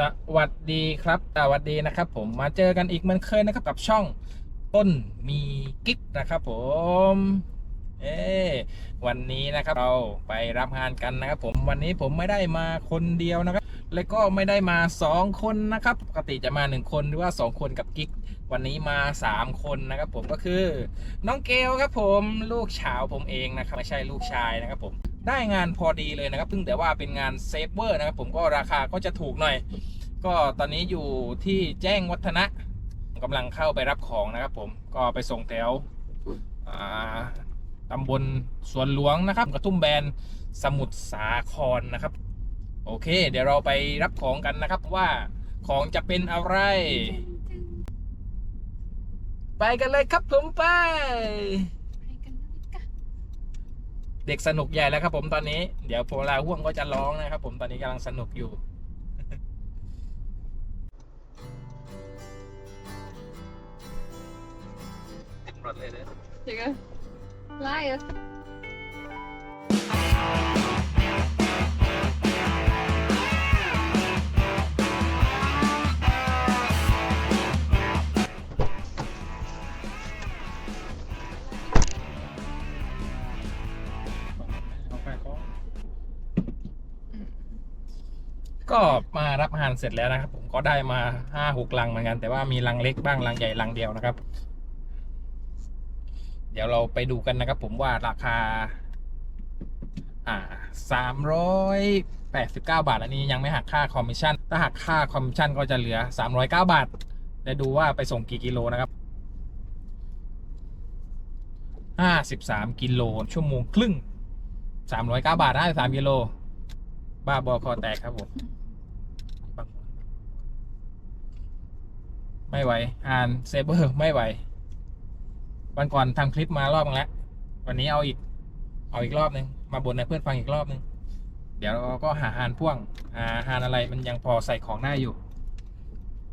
สวัสดีครับสวัสดีนะครับ ผมมาเจอกันอีกเหมือนเคยนะครับกับช่องต้นมีกิ๊กนะครับผมเอวันนี้นะครับเราไปรับงานกันนะครับ ผมวันนี้ผมไม่ได้มาคนเดียวนะครับ และก็ไม่ได้มาสองคนนะครับ ปกติจะมาหนึ่งคนหรือว่าสองคนกับกิ๊กวันนี้มาสามคนนะครับ ผมก็คือ น้องเกลครับผมลูกสาวผมเองนะครับไม่ใช่ลูกชายนะครับผม ได้งานพอดีเลยนะครับเพิ่งแต่ว่าเป็นงานเซฟเวอร์นะครับผมก็ราคาก็จะถูกหน่อย ก็ตอนนี้อยู่ที่แจ้งวัฒนะกำลังเข้าไปรับของนะครับผมก็ไปส่งแถวอ่าตำบลสวนหลวงนะครับกระทุ่มแบนสมุทรสาครนะครับ โอเค เดี๋ยวเราไปรับของกันนะครับว่าของจะเป็นอะไร ไปกันเลยครับผมไป เด็กสนุกใหญ่แล้วครับ ผมตอนนี้ เดี๋ยวโพลาห่วงก็จะร้องนะครับ ผมตอนนี้กำลังสนุกอยู่ติดรถเลยเลย Chega. ก็มารับอาหารเสร็จแล้วนะครับ ผมก็ได้มาห้าหกลังเหมือนกัน แต่ว่ามีลังเล็กบ้างลังใหญ่ลังเดียวนะครับ เดี๋ยวเราไปดูกันนะครับ ผมว่าราคา อ่าสามร้อยแปดสิบเก้าบาท อันนี้ยังไม่หักค่าคอมมิชชั่น ถ้าหักค่าคอมมิชชั่นก็จะเหลือสามร้อยเก้าบาทเดี๋ยวดูว่าไปส่งกี่กิโลนะครับห้าสิบสามกิโลชั่วโมงครึ่งสามร้อยเก้าบาทห้าสามกิโล บ้าบอคอแตกครับผม ไม่ไหว อ่านเซเบอร์ไม่ไหว วันก่อนทำคลิปมารอบนึงแล้ว วันนี้เอาอีก เอาอีกรอบนึง มาบ่นให้เพื่อนฟังอีกรอบนึง เดี๋ยวเราก็หาหานพ่วงหาหานอะไรมันยังพอใส่ของได้อยู่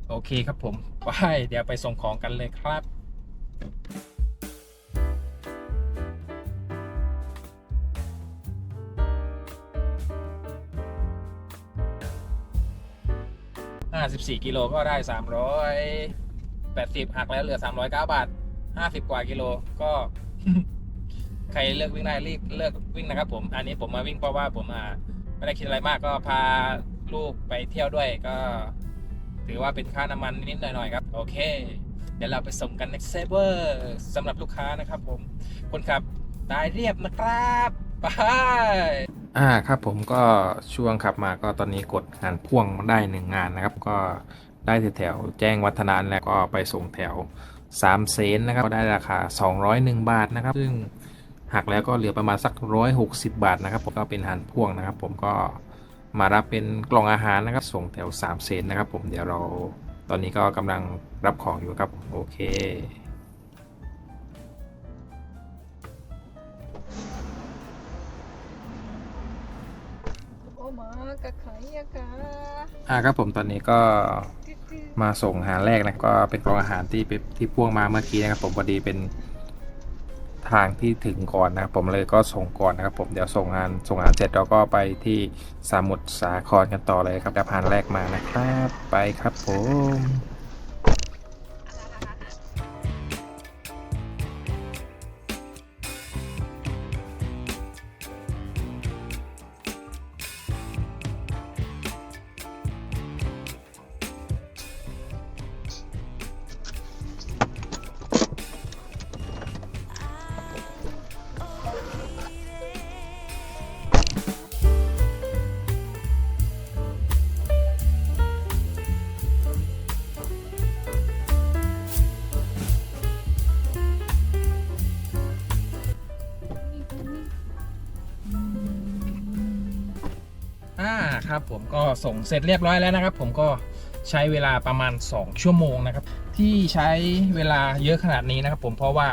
โอเคครับผมไปเดี๋ยวไปส่งของกันเลยครับ ห้าสิบสี่กิโลก็ได้สามร้อยแปดสิบหักแล้วเหลือสามร้อยเก้าบาทห้าสิบกว่ากิโลก็ ใครเลือกวิ่งได้รีบเลือกวิ่งนะครับผม อันนี้ผมมาวิ่งเพราะว่าผมอ่าไม่ได้คิดอะไรมากก็พาลูกไปเที่ยวด้วยก็ ถือว่าเป็นค่าน้ำมันนิดหน่อยๆครับ โอเค เดี๋ยวเราไปส่งกันในเซเวอร์สำหรับลูกค้านะครับผมคนขับได้เรียบนะครับ ไป อ่าครับผมก็ช่วงขับมาก็ตอนนี้กดงานพ่วงได้หนึ่งงานนะครับ ก็ได้แถวแจ้งวัฒนานแล้วก็ไปส่งแถว 3 เซนนะครับก็ได้ราคา 201 บาทนะครับ ซึ่งหักแล้วก็เหลือประมาณสัก 160 บาทนะครับผมก็เป็นหานพ่วงนะครับ ผมก็มารับเป็นกล่องอาหารนะครับ ส่งแถว 3 เซนนะครับ ผมเดี๋ยวเราตอนนี้ก็กำลังรับของอยู่ครับโอเค กะขอยกะอ่าครับผมตอนนี้ก็มาส่งอาหารแรกนะก็เป็นกล่องอาหารที่ที่พ่วงมาเมื่อกี้นะครับผมพอดีเป็นทางที่ถึงก่อนนะครับผมเลยก็ส่งก่อนนะครับผมเดี๋ยวส่งงานส่งงานเสร็จเราก็ไปที่สมุทรสาครกันต่อเลยครับได้อาหารแรกมานะครับ ไปครับผม ผมก็ส่งเสร็จเรียบร้อยแล้วนะครับ ผมก็ใช้เวลาประมาณ 2 ชั่วโมงนะครับ ที่ใช้เวลาเยอะขนาดนี้นะครับ ผมเพราะว่า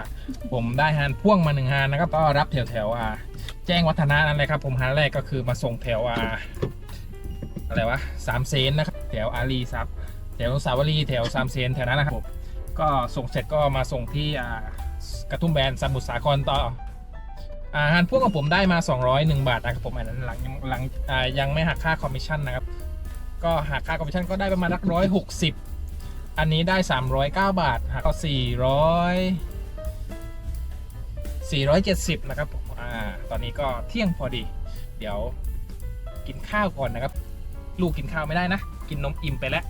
ผมได้ฮานพ่วงมาหนึ่งฮานนะครับ ก็รับแถวแถวอ่าแจ้งวัฒนะนั่นเลยครับ ผมฮานแรกก็คือมาส่งแถวอ่าอะไรวะสามเซนนะครับแถวอารีซับแถวสาวรีแถวสามเซนแถวนั้นนะครับผมก็ส่งเสร็จก็มาส่งที่อ่ากระทุ่มแบนสมุทรสาครต่อ อาหารพวกของผมได้มา 201 บาทนะครับผมอันนั้นหลังหลังอ่ายังไม่หักค่าคอมมิชชั่นนะครับ ก็หากค่าคอมมิชชั่นก็ได้ประมาณรักร้อยหกสิบอันนี้ได้สามร้อยเก้าบาทหากก็สี่ร้อยสี่ร้อยเจ็ดสิบนะครับผมอ่าตอนนี้ก็เที่ยงพอดี เดี๋ยวกินข้าวก่อนนะครับ ลูกกินข้าวไม่ได้นะ กินนมอิ่มไปแล้ว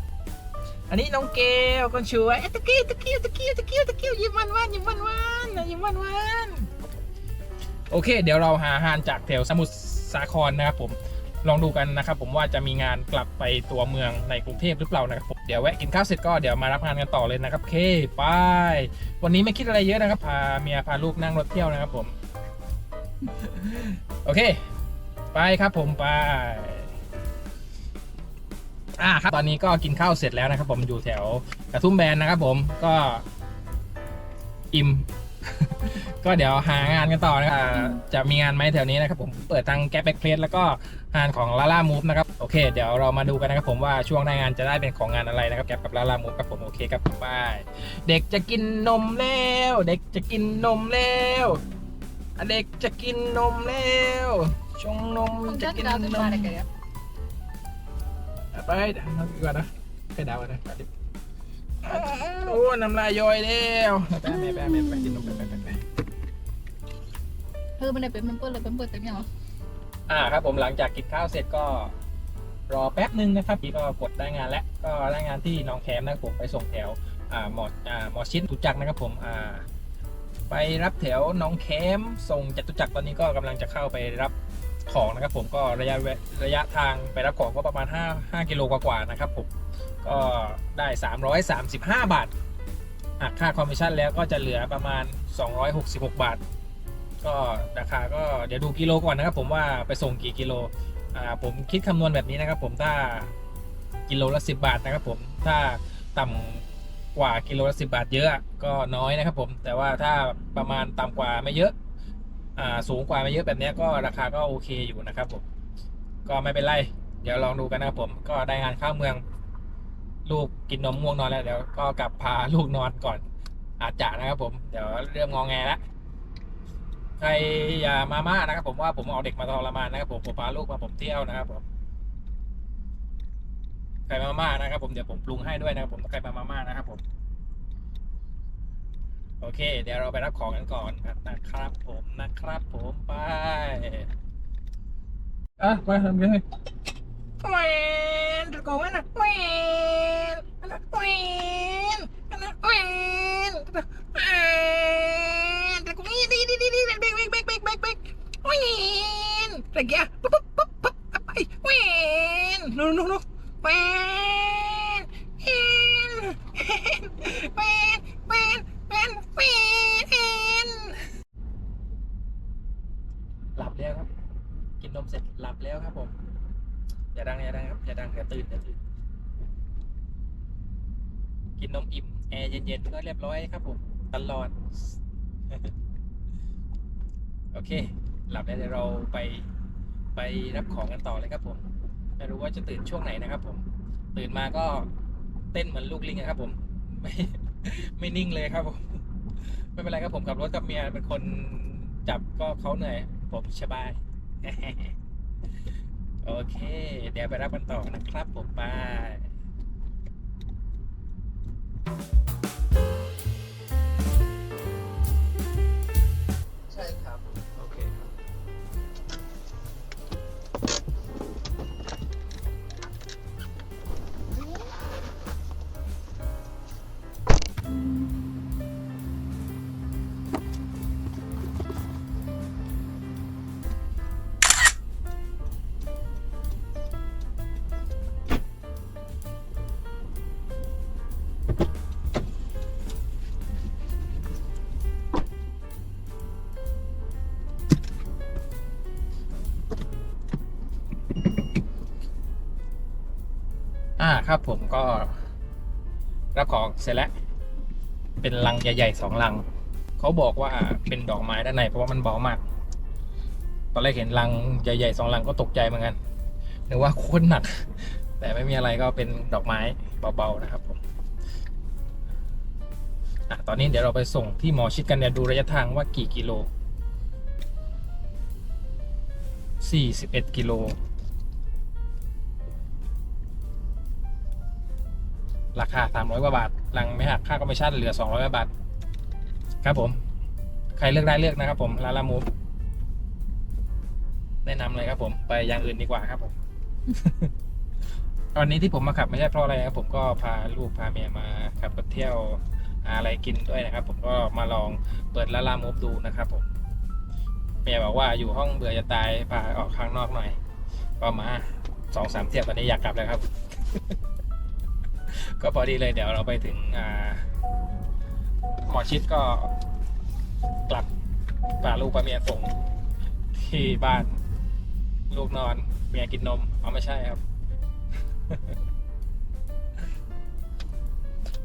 อันนี้น้องเกลคนช่วยเอ๊ะตะกี้ตะกี้ตะกี้ตะกี้ตะกี้ยิ้มวานวานยิ้มวานวานยิ้มหวานวาน โอเค เดี๋ยวเราหาอาหารจากแถวสมุทรสาครนะครับผมลองดูกันนะครับผมว่าจะมีงานกลับไปตัวเมืองในกรุงเทพหรือเปล่านะครับผมเดี๋ยวแวะกินข้าวเสร็จก็เดี๋ยวมารับงานกันต่อเลยนะครับเคไปวันนี้ไม่คิดอะไรเยอะนะครับพาเมียพาลูกนั่งรถเที่ยวนะครับผม โอเค ไปครับผมไปอ่าครับตอนนี้ก็กินข้าวเสร็จแล้วนะครับ ผมอยู่แถวกระทุ่มแบนนะครับ ผมก็อิ่ม ก็เดี๋ยวหางานกันต่อนะครับอ่าจะมีงานไหมแถวนี้นะครับผมเปิดทางแก๊ปแบ็กเพลสแล้วก็งานของลาล่ามูฟนะครับโอเคเดี๋ยวเรามาดูกันนะครับผมว่าช่วงได้งานจะได้เป็นของงานอะไรนะครับแก๊ปกับลาล่ามูฟครับผมโอเคครับไปเด็กจะกินนมแล้วเด็กจะกินนมแล้วอะเด็กจะกินนมแล้วชงนม Kom จะ dat กิน nou น te ม maken, ja? ไปเดี๋ยวดีกว่านะไปดาวกันนะไปดิโอ้น้ำลายย้อยแล้วไปแม่ไปแม่ไปกินนมไปไปไป ไป Hur men det är men på det men på det ja. อ่าครับผมหลังจากกินข้าวเสร็จก็รอแป๊บหนึ่งนะครับพี่ก็กดได้งานแล้วก็ได้งานที่น้องแคมนะครับผมไปส่งแถวอ่าหมออ่าหมอชิดตุจักรนะครับผมอ่าไปรับแถวน้องแคมส่งจตุจักรตอนนี้ก็กำลังจะเข้าไปรับของนะครับผมก็ระยะระยะทางไปรับของก็ประมาณ 5 5กิโลกว่าๆนะครับผมก็ได้ 335 บาทหักค่าคอมมิชชั่นแล้วก็จะเหลือประมาณ 266 บาท ก็ราคาก็เดี๋ยวดูกิโลก่อนนะครับผมว่าไปส่งกี่กิโลอ่าผมคิดคำนวณแบบนี้นะครับผมถ้ากิโลละ 10 บาทนะครับผมถ้าต่ำกว่ากิโลละ10บาทเยอะก็น้อยนะครับผมแต่ว่าถ้าประมาณต่ำกว่าไม่เยอะอ่าสูงกว่าไม่เยอะแบบนี้ก็ราคาก็โอเคอยู่นะครับผมก็ไม่เป็นไร เดี๋ยวลองดูกันนะครับผมก็ได้งานข้าเมือง ลูกกินนมง่วงนอนแล้วเดี๋ยวก็กลับพาลูกนอนก่อนอาจจะนะครับผมเดี๋ยวเริ่มงองแงแล้ว ใครอย่ามาม่านะครับผมว่าผมเอาเด็กมาทรมานนะครับผมผมพาลูกมาผมเที่ยวนะครับผมใครมาม่านะครับ ผมเดี๋ยวผมปรุงให้ด้วยนะครับผมใครมามาม่านะครับผมโอเค เดี๋ยวเราไปรับของกันก่อนนะครับ ผมนะครับ ผมไปอะไปทำกันเลยแหวนตะโกนนะแหวนนะแหวนนะแหวนแหวนตะโกนดีดีดีดีเบรก เบรกเบรกเบรกเบรกเบรกเบรกแตะเกียปุ๊บปุ๊บปุ๊บปุ๊บไปแหวนนู่นนู่นนู่นแหวนแหวนแหวนแหวนแหวนแหวนหลับแล้วครับ กินนมเสร็จหลับแล้วครับผม อย่าดังอย่าดังครับอย่าดังอย่าตื่นอย่าตื่น กินนมอิ่มแอร์เย็นๆก็เรียบร้อยครับผม ตลอด โอเค หลับแล้วเดี๋ยวเราไปไปรับของกันต่อเลยครับผมไม่รู้ว่าจะตื่นช่วงไหนนะครับ ผม ตื่นมาก็เต้นเหมือนลูกลิงครับ ผม ไม่ไม่นิ่งเลยครับผมไม่เป็นไรครับผมขับรถกับเมียเป็นคนจับก็เขาเหนื่อยผมสบายโอเค เดี๋ยวไปรับกันต่อนะครับผมบา อ่าครับผมก็ รับของเสร็จแล้ว เป็นลังใหญ่ๆสองลัง เขาบอกว่าเป็นดอกไม้ด้านในเพราะว่ามันเบามาก ตอนแรกเห็นลังใหญ่ๆสองลังก็ตกใจเหมือนกันนึกว่าโคตรหนัก แต่ไม่มีอะไรก็เป็นดอกไม้เบาๆนะครับผมอะตอนนี้เดี๋ยวเราไปส่งที่หมอชิดกันเนี่ยดูระยะทางว่ากี่กิโล 41 กิโล ราคา 300 กว่าบาทหลังไม่หักค่าคอมมิชชั่นเหลือ 200 บาท ครับผม ใครเลือกได้เลือกนะครับผมลาลามูฟแนะนำเลยครับผมไปอย่างอื่นดีกว่าครับผมวันนี้ที่ผมมาขับไม่ใช่เพราะอะไรครับผมก็พาลูกพาเมียมาขับรถเที่ยวอะไรกินด้วยนะครับ ผมก็มาลองเปิดลาลามูฟดูนะครับผมเมียบอกว่าอยู่ห้องเบื่อจะตายพาออกข้างนอกหน่อยก็มาสองสามเที่ยวตอนนี้อยากกลับแล้วครับ ก็พอดีเลยเดี๋ยวเราไปถึงอ่าหมอชิดก็กลับพาลูกพาเมียส่งที่บ้าน ลูกนอนเมียกินนมเอาไม่ใช่ครับ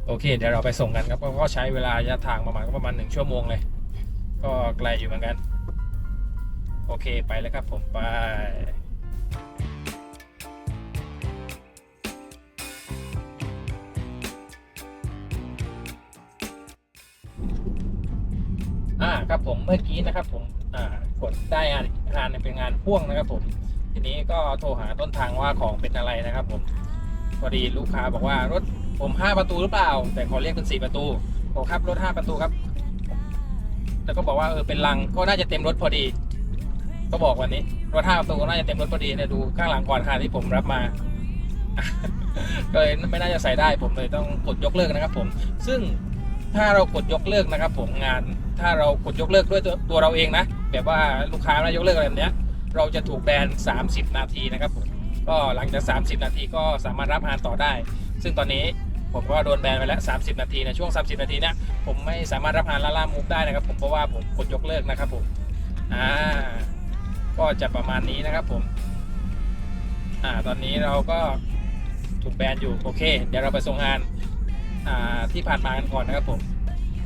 โอเค เดี๋ยวเราไปส่งกันครับก็ก็ใช้เวลาระยะทางประมาณก็ประมาณหนึ่งชั่วโมงเลย ก็ไกลอยู่เหมือนกัน โอเคไปแล้วครับผมไป มเมื่อกี้นะครับ ผมกดได้งานงานเป็นงานพ่วงนะครับ ผม ทีนี้ก็โทรหาต้นทางว่าของเป็นอะไรนะครับ ผมพอดีลูกค้าบอกว่ารถผมห้าประตูหรือเปล่า แต่ขอเรียกเป็นสี่ประตูบอกครับรถห้าประตูครับ แล้วก็บอกว่าเออเป็นลังก็น่าจะเต็มรถพอดี ก็บอกวันนี้รถห้าประตูก็น่าจะเต็มรถพอดีเนี่ยดูข้างหลังก่อนค่ะที่ผมรับมาก็เลยไม่น่าจะใส่ได้ผมเลยต้องกดยกเลิกนะครับ ผม ซึ่ง ถ้าเรากดยกเลิกนะครับ ผมงาน ถ้าเรากดยกเลิกด้วยตัวเราเองนะ แบบว่าลูกค้าไม่ยกเลิกอะไรแบบเนี้ยเราจะถูกแบน 30 นาทีนะครับผมก็หลังจาก 30 นาทีก็สามารถรับงานต่อได้ ซึ่งตอนนี้ผมก็โดนแบนไปแล้ว 30 นาทีในช่วง 30 นาทีเนี้ยผมไม่สามารถรับงานล่าล่ามูฟได้นะครับ ผมเพราะว่าผมกดยกเลิกนะครับผมอ่าก็จะประมาณนี้นะครับผมอ่าตอนนี้เราก็ถูกแบนอยู่โอเค เดี๋ยวเราไปส่งงาน ที่ผ่านมากันก่อนนะครับผม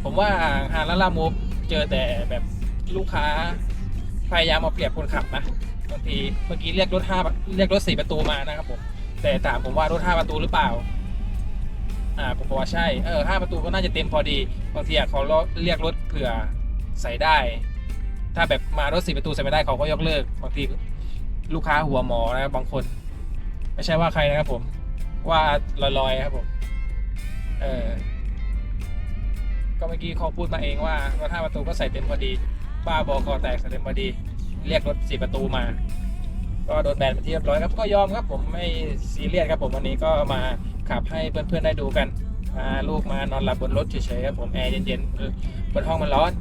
ผมว่างานล่าล่ามูฟเจอแต่แบบลูกค้าพยายามมาเปรียบคนขับนะบางทีเมื่อกี้เรียกรถห้าเรียกรถสี่ประตูมานะครับผมแต่ถามผมว่ารถห้าประตูหรือเปล่าอ่าผมบอกว่าใช่เออห้าประตูก็น่าจะเต็มพอดีบางทีเขาเรียกรถเผื่อใส่ได้ ถ้าแบบมารถสี่ประตูใส่ไม่ได้เขาก็ยกเลิกบางทีลูกค้าหัวหมอนะบางคน ไม่ใช่ว่าใครนะครับผมว่าลอยๆครับผม เออ ก็เมื่อกี้เขาพูดมาเองว่ารถห้าประตูก็ใส่เต็มพอดี บ้าบอคอแตกใส่เต็มพอดี เรียกรถสี่ประตูมา ก็โดนแบนไปที่เรียบร้อยครับ ก็ยอมครับผมไม่ซีเรียสครับผมวันนี้ก็มาขับให้เพื่อนๆได้ดูกันพาลูกมานอนหลับบนรถเฉยๆครับผมแอร์เย็นๆบนห้องมันร้อน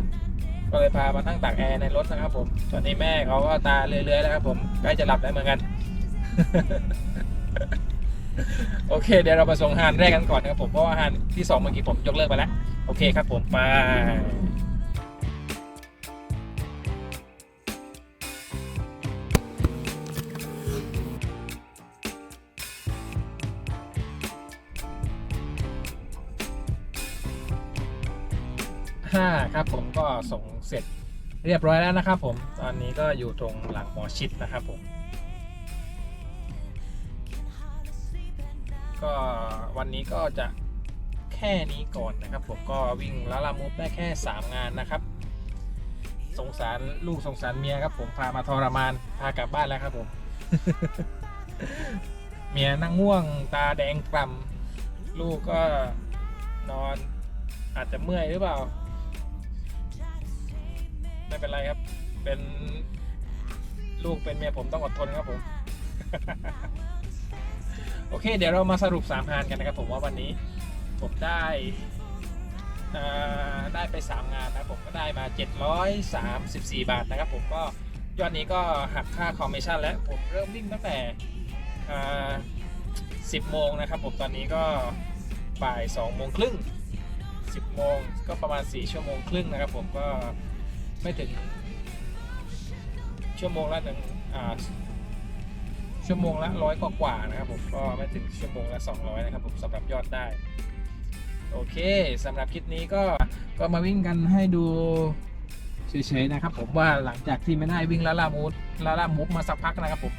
ก็เลยพามาตั้งตากแอร์ในรถนะครับ ผมตอนนี้แม่เขาก็ตาเลื่อยๆแล้วครับผมใกล้จะหลับแล้วเหมือนกัน โอเค เดี๋ยวเราไปส่งฮานแรกกันก่อนนะครับผม เพราะว่าฮานที่สองเมื่อกี้ผมยกเลิกไปแล้ว โอเคครับผมไปห้าครับผมก็ส่งเสร็จเรียบร้อยแล้วนะครับผม ตอนนี้ก็อยู่ตรงหลังหมอชิดนะครับผม ก็วันนี้ก็จะแค่นี้ก่อนนะครับ ผมก็วิ่งลาลามูฟได้แค่ 3 งานนะครับ สงสารลูกสงสารเมียครับ ผมพามาทรมานพากลับบ้านแล้วครับผม เมียนั่งง่วงตาแดงกล่ำลูกก็นอนอาจจะเมื่อยหรือเปล่า ไม่เป็นไรครับ เป็นลูกเป็นเมียผมต้องอดทนครับผม โอเค เดี๋ยวเรามาสรุป 3 งานกันนะครับผมว่าวันนี้ผมได้ได้ไป 3 งานนะผมก็ได้มา 734 บาทนะครับผมก็ยอดนี้ก็หักค่าคอมมิชชั่นแล้วผมเริ่มวิ่งตั้งแต่10 โมงนะครับผมตอนนี้ก็บ่าย2โมงครึ่ง10 โมงก็ประมาณ 4 ชั่วโมงครึ่งนะครับผมก็ไม่ถึงชั่วโมงละหนึ่งอ่า ชั่วโมงละร้อยกว่าๆนะครับผมก็ไม่ถึงชั่วโมงละ 200 นะครับผมสำหรับยอดได้ โอเคสำหรับคลิปนี้ก็ก็มาวิ่งกันให้ดูเฉยๆนะครับผมว่าหลังจากที่ไม่ได้วิ่งลาลามูฟลาลามูฟมาสักพักนะครับผม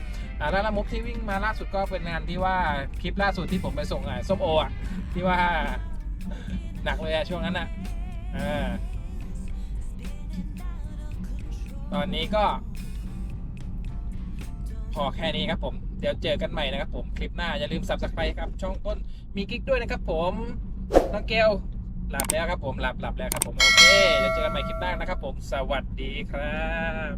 ลาลามูฟที่วิ่งมาล่าสุดก็เป็นงานที่ว่าคลิปล่าสุดที่ผมไปส่งอะส้มโออะที่ว่าหนักเลยอะช่วงนั้นอะตอนนี้ก็ พอแค่นี้ครับผม เดี๋ยวเจอกันใหม่นะครับผมคลิปหน้าอย่าลืมสับสไครต์ครับ ช่องต้นมีกิ๊กด้วยนะครับผมน้องเกลหลับแล้วครับผมหลับหลับแล้วครับผมโอเคเดี๋ยวเจอกันใหม่คลิปหน้านะครับผมสวัสดีครับ